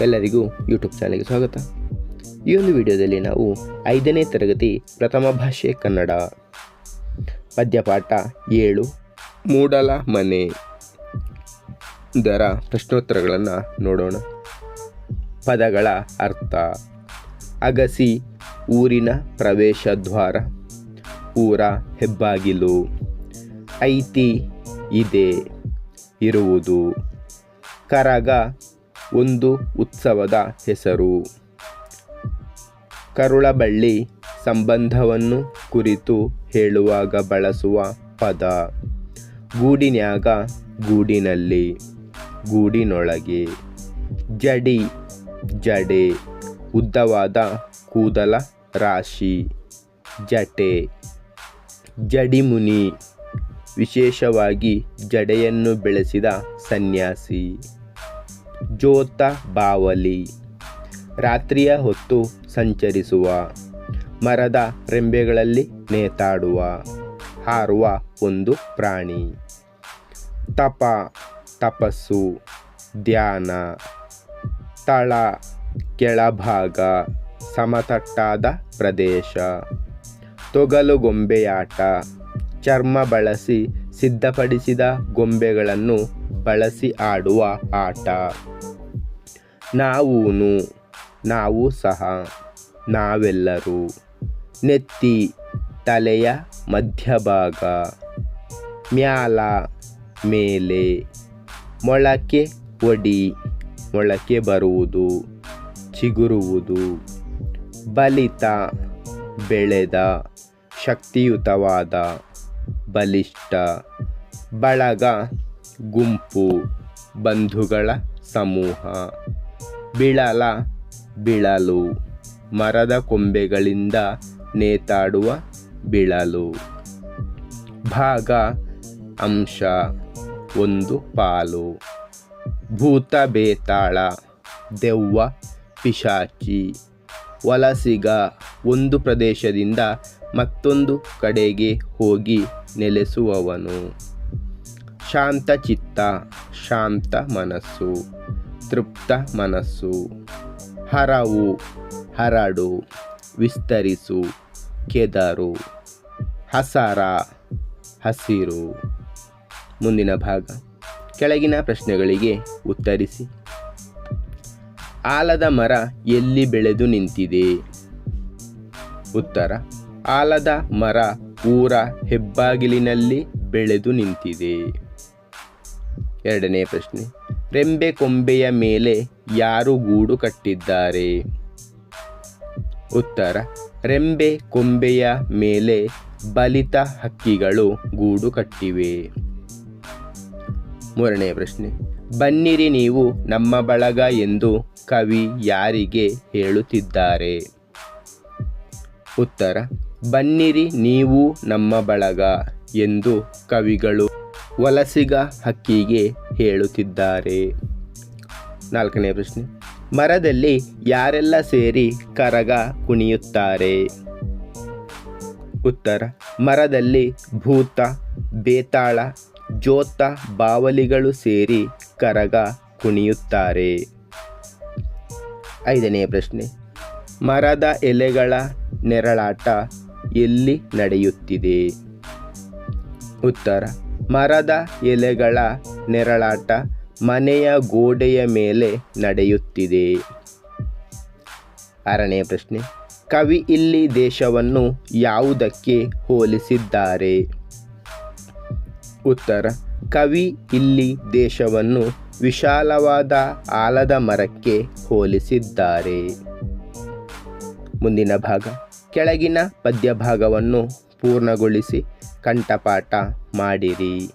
ಎಲ್ಲರಿಗೂ ಯೂಟ್ಯೂಬ್ ಚಾನಲ್ಗೆ ಸ್ವಾಗತ. ಈ ಒಂದು ವಿಡಿಯೋದಲ್ಲಿ ನಾವು ಐದನೇ ತರಗತಿ ಪ್ರಥಮ ಭಾಷೆ ಕನ್ನಡ. ಪದ್ಯಪಾಠ ಏಳು, ಮೂಡಲ ಮನೆ. ದರ ಪ್ರಶ್ನೋತ್ತರಗಳನ್ನು ನೋಡೋಣ. ಪದಗಳ ಅರ್ಥ. ಅಗಸಿ, ಊರಿನ ಪ್ರವೇಶ ದ್ವಾರ. ಊರ ಹೆಬ್ಬಾಗಿಲು. ಐತಿ, ಇದೆ. ಇರುವುದು. ಕರಗ ಒಂದು ಉತ್ಸವದ ಹೆಸರು. ಕರುಳಬಳ್ಳಿ ಸಂಬಂಧವನ್ನು ಕುರಿತು ಹೇಳುವಾಗ ಬಳಸುವ ಪದ. ಗೂಡಿನ್ಯಾಗ ಗೂಡಿನಲ್ಲಿ, ಗೂಡಿನೊಳಗೆ. ಜಡಿ, ಜಡೆ, ಉದ್ದವಾದ ಕೂದಲ ರಾಶಿ. ಜಟೆ, ಜಡಿಮುನಿ. ವಿಶೇಷವಾಗಿ ಜಡೆಯನ್ನು ಬೆಳೆಸಿದ ಸನ್ಯಾಸಿ. ಜೋತ ಬಾವಲಿ. ರಾತ್ರಿಯ ಹೊತ್ತು ಸಂಚರಿಸುವ. ಮರದ ರೆಂಬೆಗಳಲ್ಲಿ ನೇತಾಡುವ. ಹಾರುವ ಒಂದು ಪ್ರಾಣಿ. ತಪ, ತಪಸ್ಸು, ಧ್ಯಾನ. ತಳ, ಕೆಳಭಾಗ, ಸಮತಟ್ಟಾದ ಪ್ರದೇಶ. ತೊಗಲುಗೊಂಬೆಯಾಟ ಚರ್ಮ ಬಳಸಿ ಸಿದ್ಧಪಡಿಸಿದ ಗೊಂಬೆಗಳನ್ನು ಬಳಸಿ ಆಡುವ ಆಟ. ನಾವೂನು, ನಾವು ಸಹ, ನಾವೆಲ್ಲರೂ ನೆತ್ತಿ ತಲೆಯ ಮಧ್ಯಭಾಗ, ಮ್ಯಾಲ ಮೇಲೆ ಮೊಳಕೆ ಒಡಿ, ಮೊಳಕೆ ಬರುವುದು, ಚಿಗುರುವುದು, ಬಲಿತ, ಬೆಳೆದ, ಶಕ್ತಿಯುತವಾದ, ಬಲಿಷ್ಠ, ಬಳಗ. ಗುಂಪು, ಬಂಧುಗಳ ಸಮೂಹ, ಬಿಳಲ, ಬಿಳಲು, ಮರದ ಕೊಂಬೆಗಳಿಂದ ನೇತಾಡುವ ಬಿಳಲು. ಭಾಗ, ಅಂಶ, ಒಂದು ಪಾಲು. ಭೂತ ಬೇತಾಳ, ದೆವ್ವ, ಪಿಶಾಚಿ. ವಲಸಿಗ, ಒಂದು ಪ್ರದೇಶದಿಂದ ಮತ್ತೊಂದು ಕಡೆಗೆ ಹೋಗಿ ನೆಲೆಸುವವನು. ಶಾಂತಚಿತ್ತ, ಶಾಂತ ಮನಸ್ಸು, ತೃಪ್ತ ಮನಸ್ಸು, ಹರವು, ಹರಡು, ವಿಸ್ತರಿಸು, ಕೆದರು, ಹಸರ, ಹಸಿರು. ಮುಂದಿನ ಭಾಗ. ಕೆಳಗಿನ ಪ್ರಶ್ನೆಗಳಿಗೆ ಉತ್ತರಿಸಿ. ಆಲದ ಮರ ಎಲ್ಲಿ ಬೆಳೆದು ನಿಂತಿದೆ? ಉತ್ತರ. ಆಲದ ಮರ ಊರ ಹೆಬ್ಬಾಗಿಲಿನಲ್ಲಿ ಬೆಳೆದು ನಿಂತಿದೆ. ಎರಡನೇ ಪ್ರಶ್ನೆ. ರೆಂಬೆ ಕೊಂಬೆಯ ಮೇಲೆ ಯಾರು ಗೂಡು ಕಟ್ಟಿದ್ದಾರೆ? ಉತ್ತರ, ರೆಂಬೆ ಕೊಂಬೆಯ ಮೇಲೆ ಬಲಿತ ಹಕ್ಕಿಗಳು ಗೂಡು ಕಟ್ಟಿವೆ. ಮೂರನೇ ಪ್ರಶ್ನೆ, ಬನ್ನಿರಿ ನೀವು ನಮ್ಮ ಬಳಗ ಎಂದು ಕವಿ ಯಾರಿಗೆ ಹೇಳುತ್ತಿದ್ದಾರೆ? ಉತ್ತರ, ಬನ್ನಿರಿ ನೀವು ನಮ್ಮ ಬಳಗ ಎಂದು ಕವಿಗಳು ವಲಸಿಗ ಹಕ್ಕಿಗೆ ಹೇಳುತ್ತಿದ್ದಾರೆ. ನಾಲ್ಕನೇ ಪ್ರಶ್ನೆ. ಮರದಲ್ಲಿ ಯಾರೆಲ್ಲ ಸೇರಿ ಕರಗ ಕುಣಿಯುತ್ತಾರೆ? ಉತ್ತರ. ಮರದಲ್ಲಿ ಭೂತ, ಬೇತಾಳ ಜೋತ ಬಾವಲಿಗಳು ಸೇರಿ ಕರಗ ಕುಣಿಯುತ್ತಾರೆ. ಐದನೆಯ ಪ್ರಶ್ನೆ. ಮರದ ಎಲೆಗಳ ನೆರಳಾಟ ಎಲ್ಲಿ ನಡೆಯುತ್ತಿದೆ? ಉತ್ತರ. ಮರದ ಎಲೆಗಳ ನೆರಳಾಟ ಮನೆಯ ಗೋಡೆಯ ಮೇಲೆ ನಡೆಯುತ್ತಿದೆ. ಆರನೇ ಪ್ರಶ್ನೆ, ಕವಿ ಇಲ್ಲಿ ದೇಶವನ್ನು ಯಾವುದಕ್ಕೆ ಹೋಲಿಸಿದ್ದಾರೆ? ಉತ್ತರ, ಕವಿ ಇಲ್ಲಿ ದೇಶವನ್ನು ವಿಶಾಲವಾದ ಆಲದ ಮರಕ್ಕೆ ಹೋಲಿಸಿದ್ದಾರೆ. ಮುಂದಿನ ಭಾಗ, ಕೆಳಗಿನ ಪದ್ಯ ಭಾಗವನ್ನು ಪೂರ್ಣಗೊಳಿಸಿ ಕಂಠಪಾಠ ಮಾಡಿರಿ.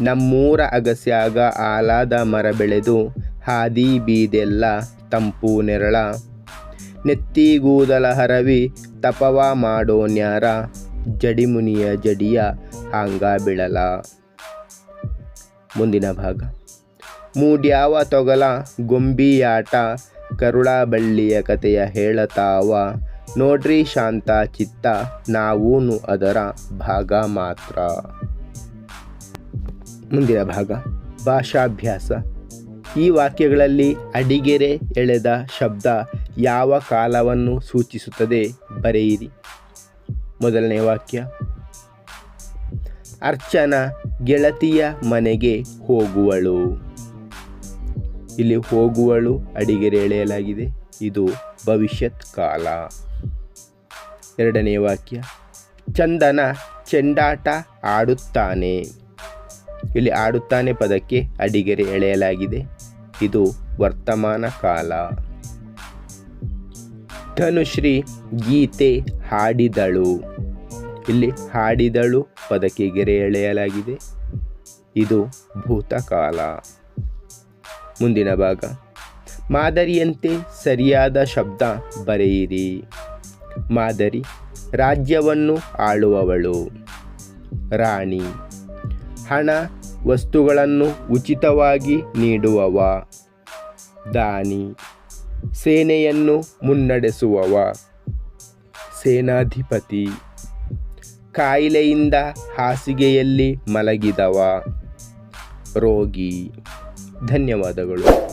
ನಮ್ಮೂರ ಅಗಸ್ಯಾಗ ಆಲಾದ ಮರ ಬೆಳೆದು ಹಾದಿ ಬೀದೆಲ್ಲ ತಂಪು ನೆರಳ. ನೆತ್ತಿಗೂದಲ ಹರವಿ ತಪವ ಮಾಡೋನ್ಯಾರ ಜಡಿಮುನಿಯ ಜಡಿಯ ಹಾಂಗ ಬಿಳಲ. ಮುಂದಿನ ಭಾಗ. ಮೂಡ್ಯಾವ ತೊಗಲ ಗೊಂಬಿಯಾಟ ಕರುಳ ಬಳ್ಳಿಯ ಕಥೆಯ ಹೇಳತಾವ. ನೋಡ್ರಿ ಶಾಂತ ಚಿತ್ತ, ನಾವೂನು ಅದರ ಭಾಗ ಮಾತ್ರ. ಮುಂದಿನ ಭಾಗ, ಭಾಷಾಭ್ಯಾಸ. ಈ ವಾಕ್ಯಗಳಲ್ಲಿ ಅಡಿಗೆರೆ ಎಳೆದ ಶಬ್ದ ಯಾವ ಕಾಲವನ್ನು ಸೂಚಿಸುತ್ತದೆ ಬರೆಯಿರಿ. ಮೊದಲನೇ ವಾಕ್ಯ, ಅರ್ಚನಾ ಗೆಳತಿಯ ಮನೆಗೆ ಹೋಗುವಳು. ಇಲ್ಲಿ ಹೋಗುವಳು ಅಡಿಗೆರೆ ಎಳೆಯಲಾಗಿದೆ, ಇದು ಭವಿಷ್ಯತ್ ಕಾಲ. ಎರಡನೇ ವಾಕ್ಯ. ಚಂದನ ಚೆಂಡಾಟ ಆಡುತ್ತಾನೆ. ಇಲ್ಲಿ ಆಡುತ್ತಾನೆ ಪದಕ್ಕೆ ಅಡಿಗೆರೆ ಎಳೆಯಲಾಗಿದೆ. ಇದು ವರ್ತಮಾನ ಕಾಲ. ಧನುಶ್ರೀ ಗೀತೆ ಹಾಡಿದಳು. ಇಲ್ಲಿ ಹಾಡಿದಳು ಪದಕ್ಕೆ ಗೆರೆ ಎಳೆಯಲಾಗಿದೆ. ಇದು ಭೂತಕಾಲ. ಮುಂದಿನ ಭಾಗ. ಮಾದರಿಯಂತೆ ಸರಿಯಾದ ಶಬ್ದ ಬರೆಯಿರಿ. ಮಾದರಿ ರಾಜ್ಯವನ್ನು ಆಳುವವಳು. ರಾಣಿ ಹಣ ವಸ್ತುಗಳನ್ನು ಉಚಿತವಾಗಿ ನೀಡುವವ. ದಾನಿ ಸೇನೆಯನ್ನು ಮುನ್ನಡೆಸುವವ. ಸೇನಾಧಿಪತಿ ಕಾಯಿಲೆಯಿಂದ ಹಾಸಿಗೆಯಲ್ಲಿ ಮಲಗಿದವ. ರೋಗಿ ಧನ್ಯವಾದಗಳು.